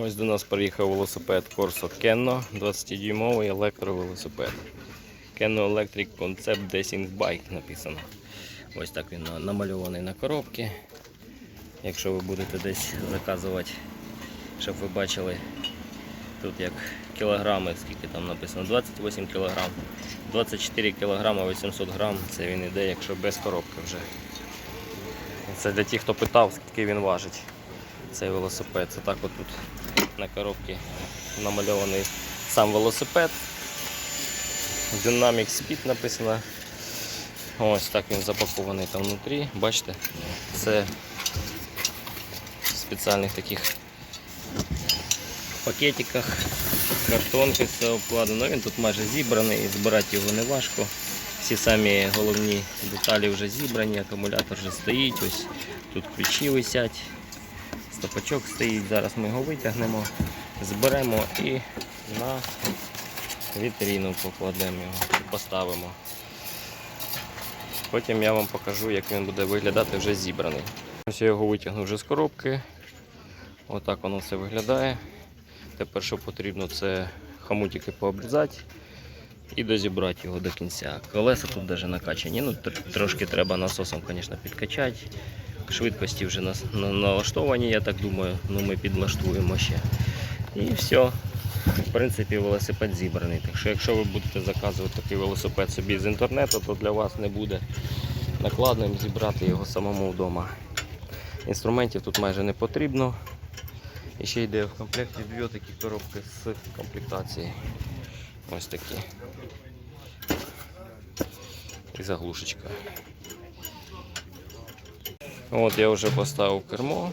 Ось до нас приїхав велосипед Corso Kenno, 20-дюймовий електровелосипед. Kenno Electric Concept Dacing Bike написано. Ось так він намальований на коробці. Якщо ви будете десь заказувати, щоб ви бачили тут як кілограми, скільки там написано, 28 кілограм, 24 кілограма 800 грам, це він іде, якщо без коробки вже. Це для тих, хто питав, скільки він важить цей велосипед. Це так отут на коробці намальований сам велосипед. Dynamic Speed написано. Ось так він запакований там внутрі. Бачите, це в спеціальних таких пакетиках, картонки все обкладено. Він тут майже зібраний, збирати його не важко. Всі самі головні деталі вже зібрані, акумулятор вже стоїть, ось тут ключі висять, стопачок стоїть, зараз ми його витягнемо, зберемо і на вітрину покладемо його поставимо. Потім я вам покажу, як він буде виглядати вже зібраний. Ось я його витягнув вже з коробки. Отак воно все виглядає. Тепер що потрібно, це хамутики пообрізати і дозібрати його до кінця. Колеса тут навіть накачані. Ну, трошки треба насосом, звісно, підкачати. Швидкості вже нас- на- налаштовані, я так думаю, ну ми підлаштуємо ще. І все. В принципі, велосипед зібраний. Так що, якщо ви будете заказувати такий велосипед собі з інтернету, то для вас не буде накладним зібрати його самому вдома. Інструментів тут майже не потрібно. І ще йде в комплекті дві такі коробки з комплектації. Ось такі. І заглушечка. От я вже поставив кермо.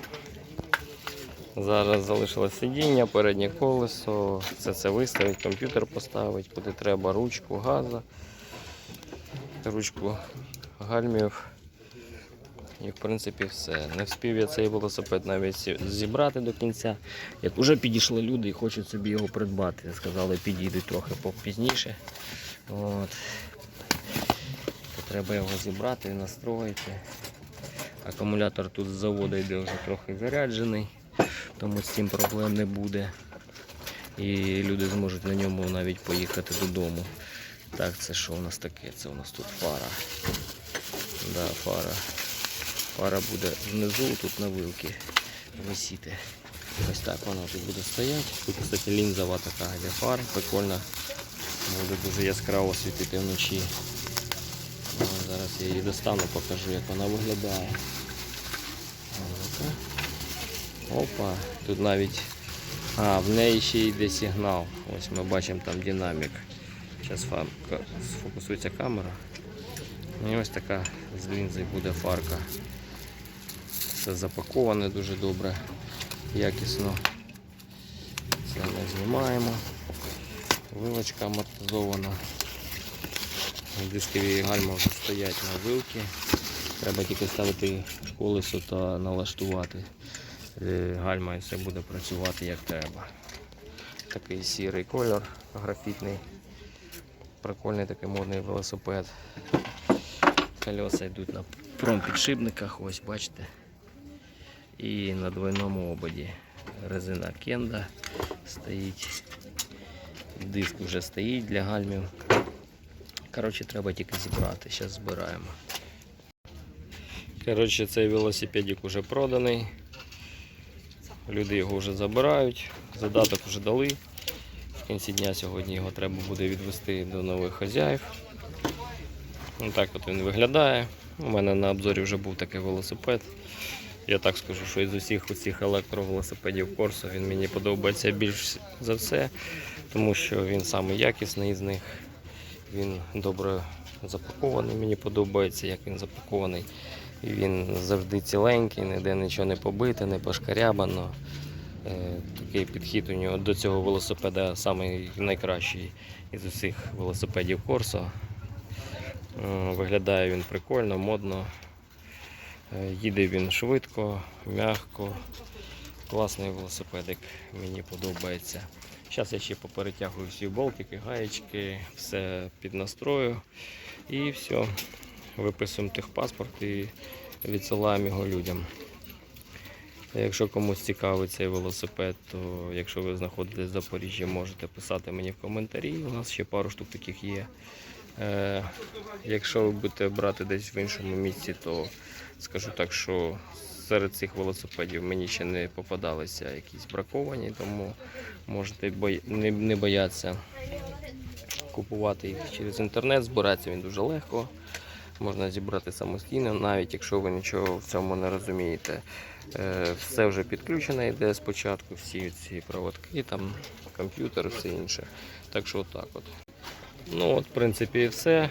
Зараз залишилось сидіння, переднє колесо, все це виставить, комп'ютер поставить, куди треба ручку газа, ручку гальмів. І в принципі все. Не вспів я цей велосипед навіть зібрати до кінця. Як вже підійшли люди і хочуть собі його придбати. Сказали, підійдуть трохи пізніше. От. Треба його зібрати і настроїти. Акумулятор тут з заводу йде вже трохи заряджений, тому з цим проблем не буде. І люди зможуть на ньому навіть поїхати додому. Так, це що у нас таке? Це у нас тут фара. Да, фара. Фара буде внизу, тут на вилки висіти. Ось так вона тут буде стояти. Тут, кстати, лінзова така для фар. Прикольно. Буде дуже яскраво світити вночі. Зараз я її достану, покажу, як вона виглядає. Опа, тут навіть. А, в неї ще йде сигнал. Ось ми бачимо там динамік. Зараз сфокусується камера. І ось така з лінзи буде фарка. Все запаковане дуже добре, якісно. Це ми знімаємо. Вилочка амортизована. Дискові гальма вже стоять на вилки. Треба тільки ставити колесо та налаштувати е, гальма і все буде працювати як треба. Такий сірий кольор графітний. Прикольний такий модний велосипед. Колеса йдуть на промпідшипниках, ось бачите. І на двойному ободі. Резина кенда стоїть. Диск вже стоїть для гальмів. Коротше, треба тільки зібрати. Зараз збираємо. Коротше, цей велосипедик вже проданий. Люди його вже забирають. Задаток вже дали. В кінці дня сьогодні його треба буде відвести до нових хазяїв. Ось так от він виглядає. У мене на обзорі вже був такий велосипед. Я так скажу, що із усіх усіх електровелосипедів Corso він мені подобається більш за все, тому що він самий з них. Він добре запакований, мені подобається, як він запакований. Він завжди ціленький, ніде нічого не побите, не пошкарябано. Е, Такий підхід у нього до цього велосипеда найкращий із усіх велосипедів Corso. Е, Виглядає він прикольно, модно. Е, Їде він швидко, м'яко. Класний велосипедик, мені подобається. Зараз я ще поперетягую всі болтики, гаєчки, все під настрою. І все. Виписуємо техпаспорт і відсилаємо його людям. Якщо комусь цікавий цей велосипед, то якщо ви знаходитесь в Запоріжжі, можете писати мені в коментарі. У нас ще пару штук таких є. Е, якщо ви будете брати десь в іншому місці, то скажу так, що серед цих велосипедів мені ще не попадалися якісь браковані, тому можете не, боятися купувати їх через інтернет. Збиратися він дуже легко. Можна зібрати самостійно, навіть якщо ви нічого в цьому не розумієте. Е, Все вже підключено йде спочатку, всі ці проводки, там, комп'ютер, все інше. Так що отак от. Ну от, в принципі, і все.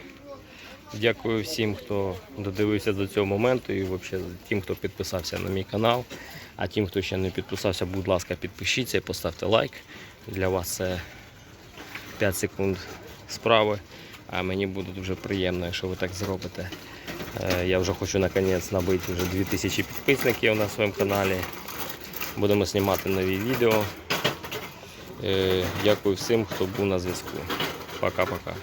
Дякую всім, хто додивився до цього моменту і взагалі тим, хто підписався на мій канал. А тим, хто ще не підписався, будь ласка, підпишіться і поставте лайк. Для вас це 5 секунд справи. А мені буде дуже приємно, якщо ви так зробите. Е, Я вже хочу наконець набити вже 2000 підписників на своєму каналі. Будемо знімати нові відео. Е, Дякую всім, хто був на зв'язку. Пока-пока.